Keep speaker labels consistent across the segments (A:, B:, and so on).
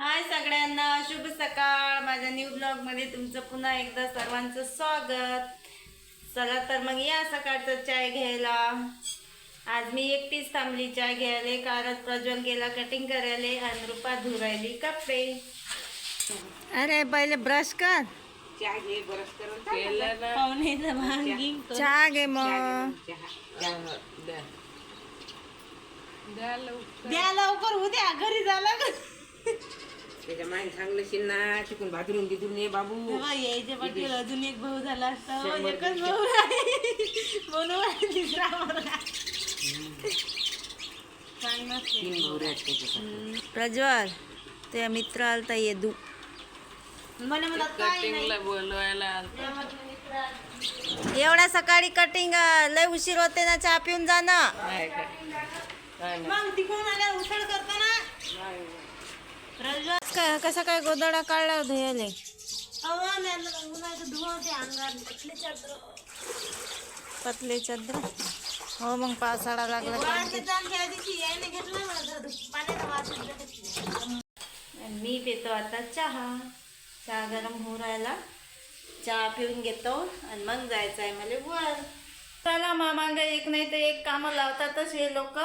A: हाय सगळ्यांना शुभ सकाळ. माझ्या न्यू ब्लॉगमध्ये तुमचं पुन्हा एकदा सर्वांचं स्वागत. चला तर मग या सकाळचं चाय घ्यायला. आज मी एकटीच थांबली चाय घ्यायला. कारण प्रज्वल गेला कटिंग करायला आणि रुपा धुरायली कपडे. अरे पहिले ब्रश कर. चहा घे मग. द्या. लवकर. उद्या घरी झाला
B: त्याच्यामागे सांगलं शिन्ना तिकून भातरून तिथून ये बाबू.
A: अजून एक भाऊ झाला असता हो, एकच भाऊ म्हणून तिसरा.
B: तीन आहेत.
A: प्रज्वल ते मित्र आलता येदू मला म्हणत काही नाही. एवढ्या सकाळी कटिंग लय उशीर होते ना चहा पिऊन जाणं. मग तिकडून आल्या उसळ करतो? काय कसा काय गोदडा काढला धुयाले पतले चद्र. हो मग पावसाळा लागला की. आणि मी पितो आता चहा. चहा गरम होऊ राहिला. चहा पिऊन घेतो आणि मग जायचं आहे मला वर चला मामांग एक नाही तर एक कामं लावतातच हे लोक.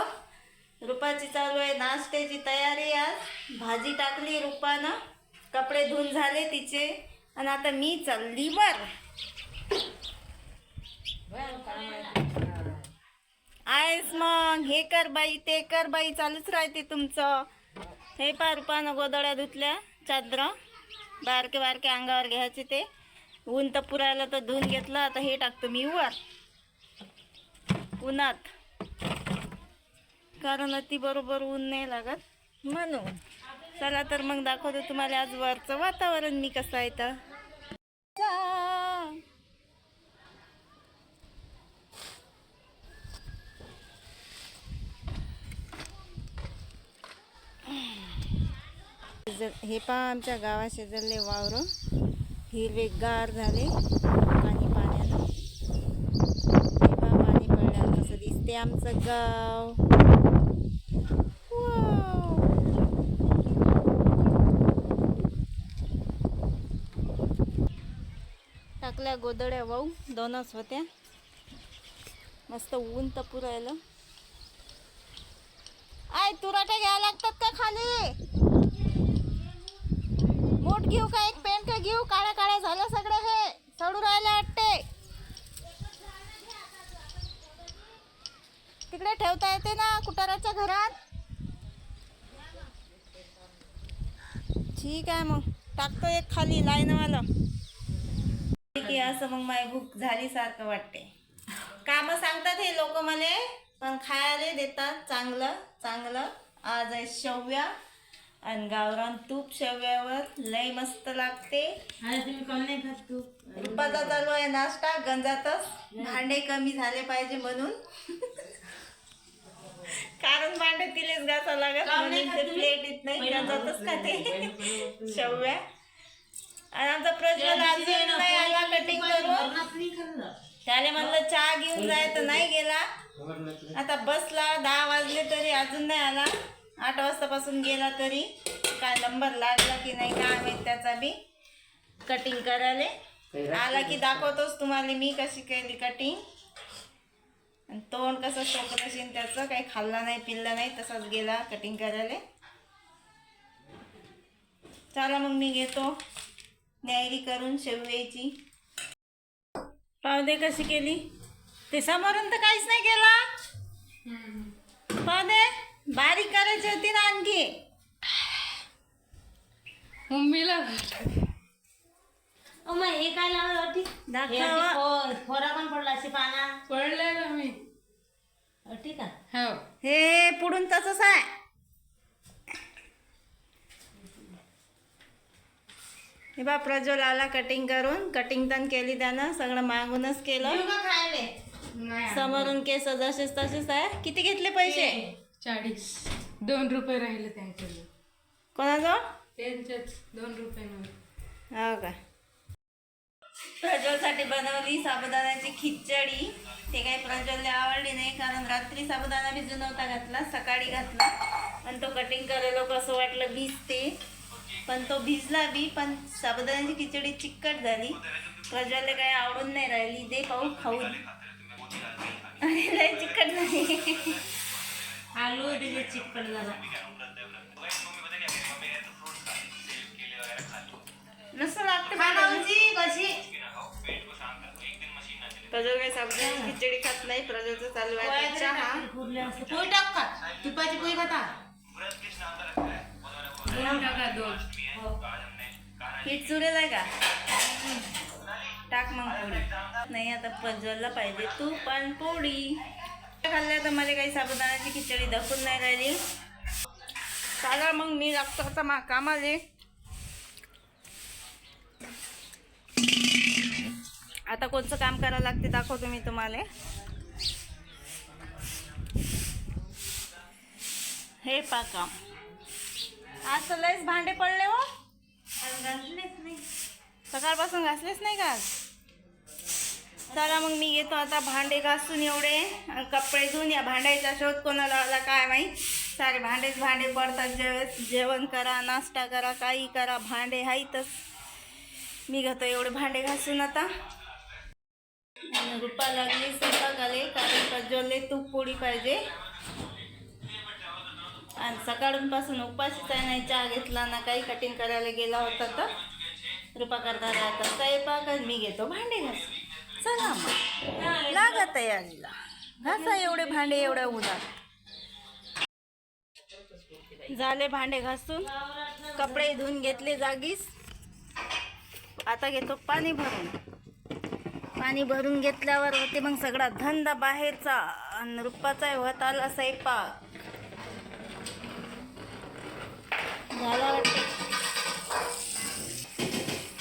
A: रुपाची चालू आहे नाश्त्याची तयारी आज. भाजी टाकली रुपानं. कपडे धुवून झाले तिचे. आणि आता मी चालली वर. आहेस मग. हे कर बाई ते कर बाई. चालूच राहते तुमचं. हे पा रुपानं गोदड्या धुतल्या. चादर. बारके बारके अंगावर घ्यायचे ते. ऊन तर पुरायला तर धुवून घेतलं. आता हे टाकतो मी वर. उन्हात. कारण अति बरोबर ऊन नाही लागत. म्हणून चला तर मग दाखवतो तुम्हाला आज वरचं वातावरण मी कसं आहे तर हे पहा आमच्या गावा शेजारले वावर. हिरवेगार झाले. पाणी पाण्यानं. हे पहा पाणी पडल्यावर कसं दिसते आमचं गाव. टाकल्या गोदड्या वाहू दोनच होत्या. मस्त ऊन तपू राहिलं आय तुराट्या घ्यायला लागतात का खाली? मोठ घेऊ का एक पेंट का घेऊ? काळ्या काळ्या झालं सगळं हे. चढू राहिले वाटते तिकडे ठेवता येते ना कुटाराच्या घरात? ठीक आहे मग. टाकतो एक खाली लाईनवाला. की असं मग माय भूक झाली सारखं वाटते. काम सांगतात हे लोक मला पण खायला देतात चांगलं चांगलं. आज आहे शेवया आणि गावरान तूप शेवयावर लय मस्त लागते. रुपाचा चालू आहे नाश्ता गंजातच. भांडे कमी झाले पाहिजे म्हणून. कारण भांडे तिलेच घासा लागत प्लेट येत नाही गंजातच खाते. शेवया. आणि आमचा प्रज्वल अजून नाही आला कटिंग करून त्याला म्हणलं चहा घेऊन जाय तर नाही गेला. आता बसला दहा वाजले तरी अजून नाही आला. आठ वाजतापासून गेला तरी काय नंबर लागला की नाही काय माहीत त्याचा बी कटिंग करायला. आला की दाखवतोच तुम्हाला मी कशी केली कटिंग आणि तोंड कसं शोकत असेल त्याचं काही खाल्ला नाही पिल्ला नाही तसाच गेला कटिंग करायला. चला मग मी घेतो. न्यायरी करून शेवयाची. पावदे कशी केली? ते समोरून तर काहीच नाही केला. पावदे बारीक करायची होती ना आणखी.
C: मम्मीला
A: मग हे काय लावलं होती
D: फोरा पण पडला अशी पाना.
C: पडले ना मी
D: ठीक आहे
C: हो
A: हे पुढून तसंच आहे. हे बा प्रज्वल आला कटिंग करून कटिंग पण केली त्यानं सगळं मागूनच केलं. समोरून केस जसेच तसेच आहे. किती घेतले पैसे?
C: चाळीस. दोन रुपये राहिले त्यांच्याकडे.
A: कोणाजवळ?
C: त्यांच्याच दोन रुपये
A: हो का? प्रज्वलसाठी बनवली साबुदाण्याची खिचडी. ते काही प्रज्वलला आवडली नाही कारण रात्री साबुदाणा भिजू नव्हता घातला सकाळी घातला. आणि तो कटिंग करायला कसं वाटलं भिजते. पण तो भिजला बी पण साबुदाण्याची खिचडी चिकट झाली. प्रज्वलला काही आवडून नाही राहिली. दे पाहू आणि लय चिकट झाली.
D: आलू दिले चिकट झाला.
A: नसं लागतं
D: कशी?
A: काही साबुदाण्याची खिचडी खात नाही. प्रज्वलचं चालू आहे चहा.
D: पोळी टाक का? तुपाची पोळी खाता.
C: दोन टाका दोन.
A: पीठ चुरेल आहे का? टाक मग पोळी नाही आता प्रज्वलला पाहिजे तू पण पोळी. खाल्ल्या तर मला काही साबुदाण्याची खिचडी दाखवून नाही राहिली. चाला मग मी लागतो आता मा कामाले. आता कोणचं काम करावं लागते दाखवतो मी तुम्हाला. हे पा काम. आज तर लयच भांडे पडले हो. सकाळपासून घासलेच नाही का? चला मग मी येतो आता भांडे घासून एवढे. कपडे धुवून या भांड्याचा शोध कोणाला आला काय माहीत? सारे भांडेच भांडे पडतात. जेव जेवण करा नाश्ता करा काही करा भांडे आहेतच मी घेतो एवढे भांडे घासून आता. रुपा लागली आले कारण प्रज्वलले तूप पोळी पाहिजे. आणि सकाळपासून उपाशीच आहे नाही चहा घेतला ना काही कटिंग करायला गेला होता तर. रुपा करता राहता स्वयंपाक मी घेतो भांडे घास. चला मग. लागा तयारीला घासा एवढे भांडे एवढ्या उन्हात झाले भांडे घासून. कपडे धुवून घेतले जागीच. आता घेतो पाणी भरून. पाणी भरून घेतल्यावर होते मग सगळा धंदा बाहेरचा. आणि रुपाचा होत आला स्वयंपाक. झाला वाटते.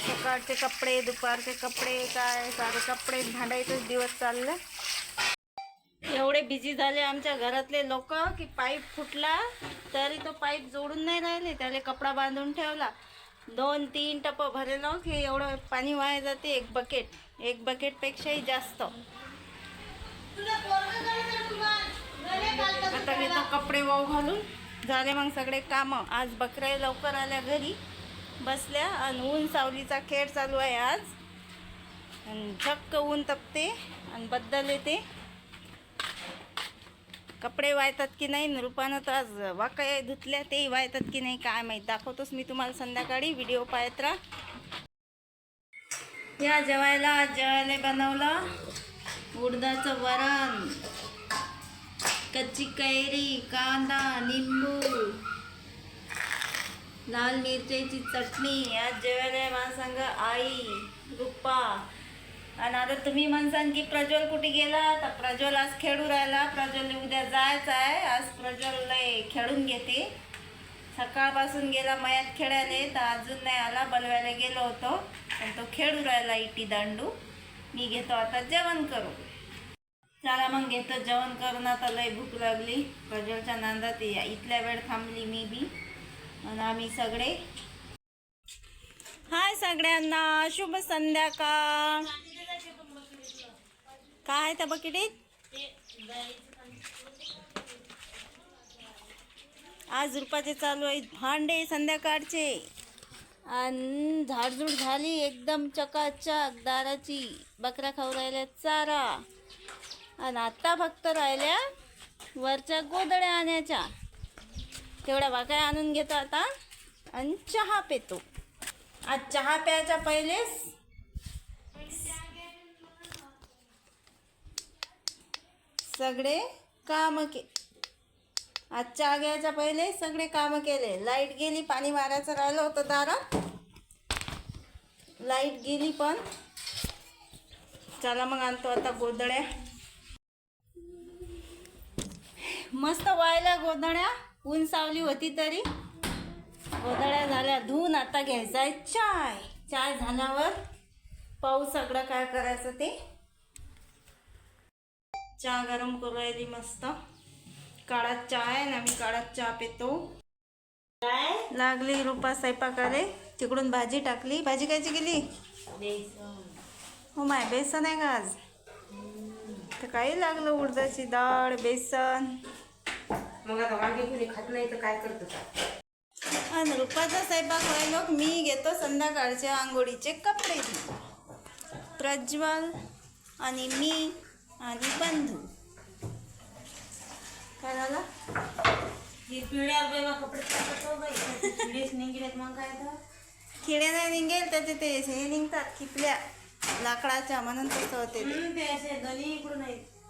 A: सकाळचे कपडे दुपारचे कपडे काय सारे कपडे भांडायचेच दिवस चालले. एवढे बिझी झाले आमच्या घरातले लोक की पाईप फुटला तरी तो पाईप जोडून नाही राहिले. त्याला कपडा बांधून ठेवला. दोन तीन टप भरलो की एवढं पाणी वाया जाते एक बकेट एक बकेटपेक्षाही जास्त. आता घेतो कपडे वाव घालून. झाले मग सगळे कामं. आज बकऱ्या लवकर आल्या घरी. बसल्या आणि ऊन सावलीचा खेळ चालू आहे आज. आणि झक्क ऊन तपते आणि बद्दल येते. कपडे वाळतात की नाही? रुपानं तर आज वाकया धुतल्या तेही वाळतात की नाही काय माहीत. दाखवतोच मी तुम्हाला संध्याकाळी. व्हिडिओ पाहत राहा. या जेवायला आज जेवायला बनवलं उडदाचं वरण. कच्ची कैरी कांदा लिंबू लाल मिरच्याची चटणी आज जेवायला माणसांग आई रुप्पा आणि आता तुम्ही म्हणसान की प्रज्वल कुठे गेला? तर प्रज्वल आज खेळू राहिला. प्रज्वल उद्या जायचं आहे. आज प्रज्वल लय खेळून घेते. सकाळपासून गेला मयात खेळायला. तर अजून नाही आला. बनवायला गेलो होतो. पण तो खेळू राहिला इटी दांडू. मी घेतो आता जेवण करू चला मग घेतो. जेवण करून आता लय भूक लागली. प्रज्वलच्या नांदात या. इथल्या वेळ थांबली मी बी. आणि आम्ही सगळे. हाय सगळ्यांना. शुभ संध्याकाळ. काय त्या बकेटीत? आज रुपाचे चालू आहेत भांडे संध्याकाळचे. आणि झाडझूड झाली. एकदम चकाचक. दाराची बकऱ्या खाऊ राहिल्या चारा. आणि आत्ता फक्त राहिल्या वरच्या गोदड्या आणायच्या. तेवढ्या वाकाय आणून घेतो आता आणि चहा पितो. आज चहा प्यायच्या पहिलेच. सगळे काम के आज चहा घ्यायच्या पहिले सगळे कामं केले. लाइट गेली पाणी मारायचं राहिलं होतं दारात. लाइट गेली पण. चला मग आणतो आता गोदड्या मस्त व्हायला गोधड्या ऊन सावली होती तरी. गोधड्या झाल्या. धुवून आता घ्यायचा आहे चाय. चाय झाल्यावर पाऊस सगळं काय करायचं ते. चहा गरम करू राहिली मस्त. काळात चहा आहे ना मी काळात चहा पितो.
D: काय?
A: लागली रुपा स्वयंपाकाले. तिकडून भाजी टाकली. भाजी कायची गेली?
D: बेसन
A: हो माय बेसन आहे का आज? तर काही लागलं उडदाची डाळ बेसन.
B: मग आता वांगे कोणी खात नाही तर काय करतो का
A: आणि रुपाचा स्वयंपाक व्हायलो मी घेतो संध्याकाळचे आंघोळीचे कपडे. प्रज्वल आणि मी आणि बंधू. काय झालं?
D: ही पिढ्यावर बाई मग कपडे टाकतो बाई. पिढेच निघलेत मग काय तर.
A: किडे नाही निघेल त्याचे ते हे निघतात खिपल्या लाकडाच्या म्हणून तसं होते
D: ते असे दोन्ही इकडून आहेत.